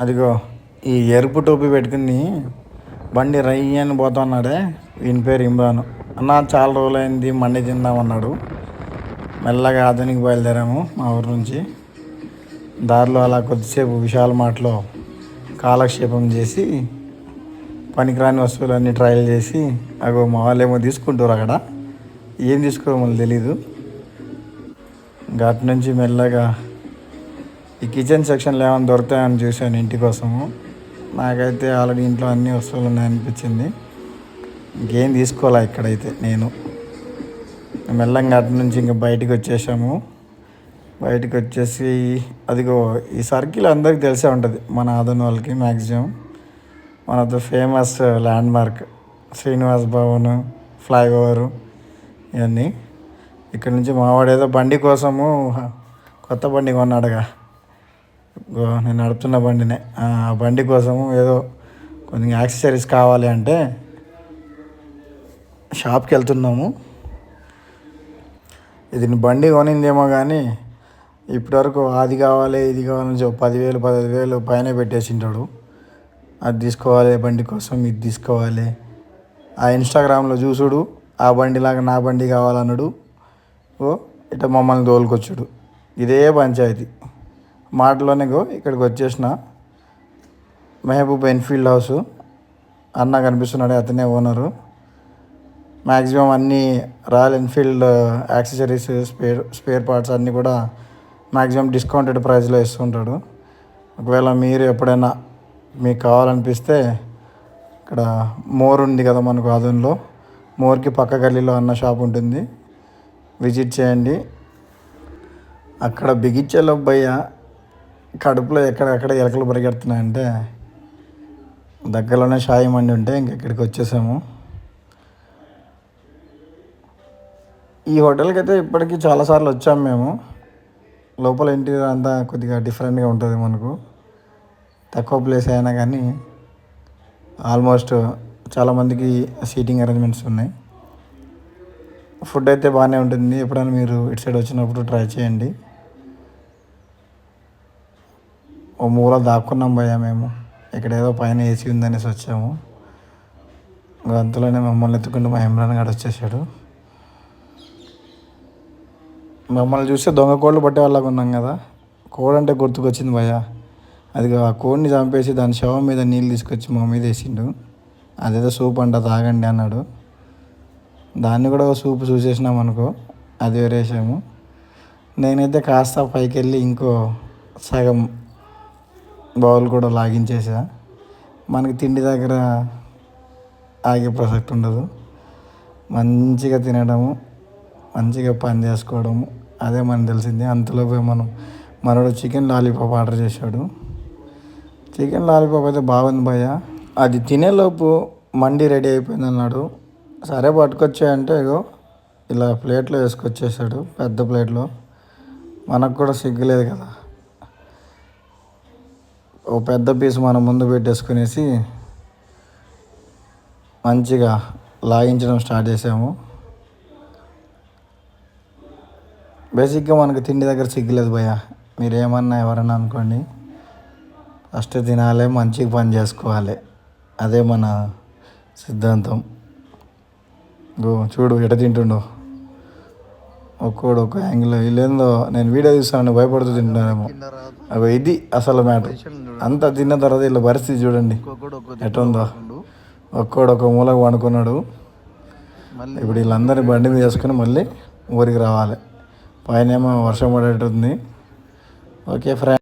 అదిగో ఈ ఎరుపు టోపీ పెట్టుకుని బండి రై అని పోతున్నాడే. ఈయన పేరు ఇమ్రాన్. అన్న చాలా రోజులైంది మండి తిందామన్నాడు. మెల్లగా ఆధునికి బయలుదేరాము మా ఊరు నుంచి. దారిలో అలా కొద్దిసేపు విశాల మాటలో కాలక్షేపం చేసి పనికిరాని వస్తువులన్నీ ట్రయల్ చేసి అగో మా వాళ్ళు ఏమో తీసుకుంటారు అక్కడ. ఏం తీసుకోరో మళ్ళీ తెలీదు. ఘాట్ నుంచి మెల్లగా ఈ కిచెన్ సెక్షన్లో ఏమైనా దొరుకుతాయని చూశాను ఇంటి కోసము. నాకైతే ఆల్రెడీ ఇంట్లో అన్ని వస్తువులు ఉన్నాయనిపించింది. ఇంకేం తీసుకోవాలా ఇక్కడైతే నేను. మెల్లంగా అటు నుంచి ఇంకా బయటికి వచ్చేసాము. బయటికి వచ్చేసి అదిగో ఈ సర్కిల్ అందరికీ తెలిసే ఉంటుంది. మన ఆదరణ వాళ్ళకి మ్యాక్సిమం మనతో famous landmark Srinivas Bhavan flyover ఇవన్నీ. ఇక్కడ నుంచి మావాడు ఏదో బండి కోసము కొత్త బండి కొన్నాడుగా. నేను నడుపుతున్న బండినే. ఆ బండి కోసము ఏదో కొంచెం యాక్సెసరీస్ కావాలి అంటే షాప్కి వెళ్తున్నాము. ఇది బండి కొనిందేమో కానీ ఇప్పటివరకు అది కావాలి ఇది కావాలని చెప్పి పదివేలు పదహైదు వేలు పైన పెట్టేసింటాడు. అది తీసుకోవాలి బండి కోసం ఇది తీసుకోవాలి. ఆ ఇన్స్టాగ్రామ్లో చూసుడు ఆ బండిలాగా నా బండి కావాలన్నాడు. ఓ ఇట మమ్మల్ని తోలుకొచ్చుడు. ఇదే పంచాయతీ. మాటలోనే గో ఇక్కడికి వచ్చేసిన మెహబూబ్ ఎన్ఫీల్డ్ హౌస్. అన్న కనిపిస్తున్నాడు అతనే ఓనరు. మ్యాక్సిమం అన్ని Royal Enfield accessories spare spare parts అన్నీ కూడా మ్యాక్సిమం డిస్కౌంటెడ్ ప్రైస్లో ఇస్తుంటాడు. ఒకవేళ మీరు ఎప్పుడైనా మీకు కావాలనిపిస్తే ఇక్కడ మోర్ ఉంది కదా మనకు అదన్లో మోర్కి పక్క గల్లీలో అన్న షాప్ ఉంటుంది. విజిట్ చేయండి. అక్కడ బిగిచ్చేలో భయ్య కడుపులో ఎక్కడెక్కడ ఎలకలు పరిగెడుతున్నాయంటే దగ్గరలోనే షాయి మండి ఉంటే ఇంక ఇక్కడికి వచ్చేసాము. ఈ హోటల్కి అయితే ఇప్పటికీ చాలాసార్లు వచ్చాము మేము. లోపల ఇంటీరియర్ అంతా కొద్దిగా డిఫరెంట్గా ఉంటుంది మనకు. తక్కువ ప్లేస్ అయినా కానీ ఆల్మోస్ట్ చాలామందికి సీటింగ్ అరేంజ్మెంట్స్ ఉన్నాయి. ఫుడ్ అయితే బాగానే ఉంటుంది. ఎప్పుడైనా మీరు ఇటు సైడ్ వచ్చినప్పుడు ట్రై చేయండి. ఒక మూల దాక్కున్నాం భయ్యా మేము. ఇక్కడ ఏదో పైన ఏసీ ఉందనేసి వచ్చాము. గంతులోనే మమ్మల్ని ఎత్తుకుంటూ మా ఇమ్రాన్ గారు వచ్చేసాడు. మమ్మల్ని చూస్తే దొంగ కోళ్ళు పట్టేవాళ్ళగా ఉన్నాం కదా. కోడి అంటే గుర్తుకొచ్చింది భయ్యా. అది ఆ కోడిని చంపేసి దాని శవం మీద నీళ్ళు తీసుకొచ్చి మా మీద వేసిండు. అదేదో సూప్ అంట తాగండి అన్నాడు. దాన్ని కూడా సూప్ చూసేసినాం అనుకో అది వేరేసాము. నేనైతే కాస్త పైకి వెళ్ళి ఇంకో సగం బౌల్ కూడా లాగించేసా. మనకి తిండి దగ్గర ఆగే ప్రసక్తి ఉండదు. మంచిగా తినడము మంచిగా పని చేసుకోవడము అదే మనకు తెలిసింది. అంతలోపే మనం మనోడు చికెన్ లాలీపాప్ ఆర్డర్ చేశాడు. చికెన్ లాలీపాప్ అయితే బాగుంది భయ్య. అది తినేలోపు మండి రెడీ అయిపోయింది అన్నాడు. సరే పట్టుకొచ్చాయంటే ఇగో ఇలా ప్లేట్లో వేసుకొచ్చేసాడు పెద్ద ప్లేట్లో. మనకు కూడా సిగ్గులేదు కదా. ఓ పెద్ద పీస్ మనం ముందు పెట్టేసుకునేసి మంచిగా లాగించడం స్టార్ట్ చేసాము. బేసిక్గా మనకు తిండి దగ్గర సిగ్గులేదు భయ్య. మీరు ఏమన్నా ఎవరన్నా అనుకోండి ఫస్ట్ తినాలి మంచిగా పని చేసుకోవాలి. అదే మన సిద్ధాంతం. చూడు ఎట తింటుండో. ఒక్కోడు ఒక్క యాంగిల్. వీళ్ళేందో నేను వీడియో తీస్తానని భయపడుతూ తింటున్నారేమో అగో ఇది అసలు మ్యాటర్. అంతా తిన్న తర్వాత వీళ్ళ పరిస్థితి చూడండి. ఎట్టుందో. ఒక్కోడు ఒక మూలకు వండుకున్నాడు ఇప్పుడు వీళ్ళందరినీ బండి మీద వేసుకొని మళ్ళీ ఊరికి రావాలి. పైన ఏమో వర్షం పడేటుంది ఓకే ఫ్రెండ్.